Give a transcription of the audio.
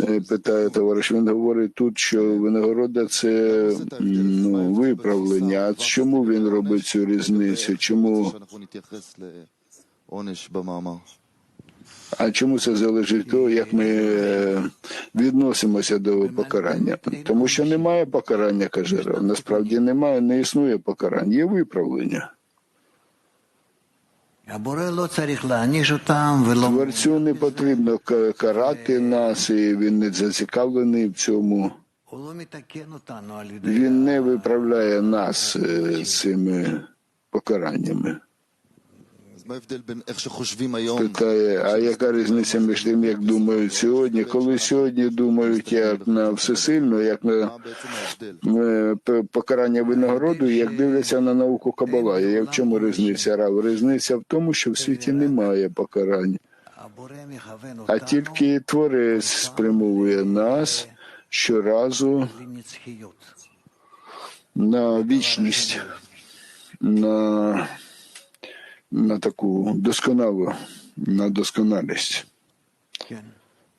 Е, питає товариш. Він говорить тут, що винагорода це ну, виправлення. А чому він робить цю різницю? Чому а чому це залежить від того, як ми е, відносимося до покарання? Тому що немає покарання, каже Рав. Насправді немає, не існує покарання, є виправлення. Творцю не потрібно карати нас, і він не зацікавлений в цьому. Він не виправляє нас е, цими покараннями. Питає, а яка різниця між тим, як думають сьогодні? Коли сьогодні думають як на всесильну, як на е, покарання винагороду, як дивляться на науку Кабала? Я в чому різниця рав? Різниця в тому, що в світі немає покарання, а тільки творець спрямовує нас щоразу на вічність. на на таку досконалу, на досконалість.